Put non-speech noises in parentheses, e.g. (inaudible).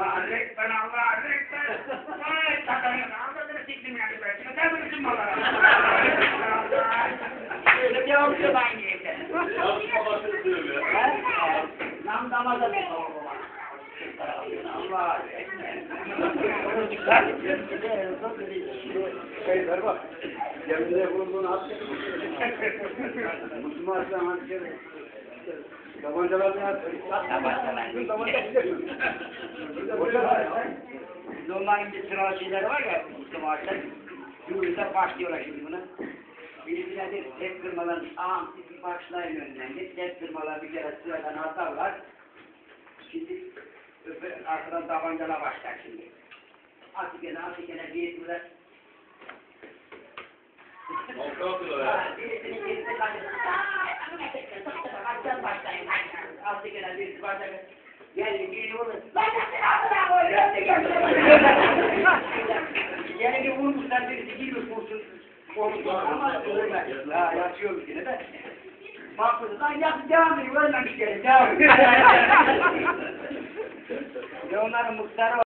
Allah ekber, Allah ekber. Ay tatarın, ağzını siktim yani ben. Yeter mi bizim mallara? Öyle devam ediyor aynı evde. Ha? Nam namaza bir Allah ekber. Şey ver bak. Cebinde bulunduğunu at. Müslüman sen gel. Tabancalarını Biz onların bir sıra şeyleri var ya, Mustafa Ağaçlar. Yürüyüşe başlıyorlar şimdi buna. Birisine de tek kırmaların sizi başlayın önden. Git tek kırmalar bir kere sıradan atarlar. Şimdi öpe, arkadan tabancala başlar şimdi. Atı gene bir yürüler. Ha, birisinin Atı gene birisi başlar. Yani biri. Lan nasıl altına koyuyorsun? Yani bir vurmuşlar birisi girmiş vursun. Vurmuşlar ama ölmez. Ha yatıyormuş yine de. Bakmışız lan yat devam ediyor ölmemiş geri devam ediyor. (laughs) Ve onların muhtarı var.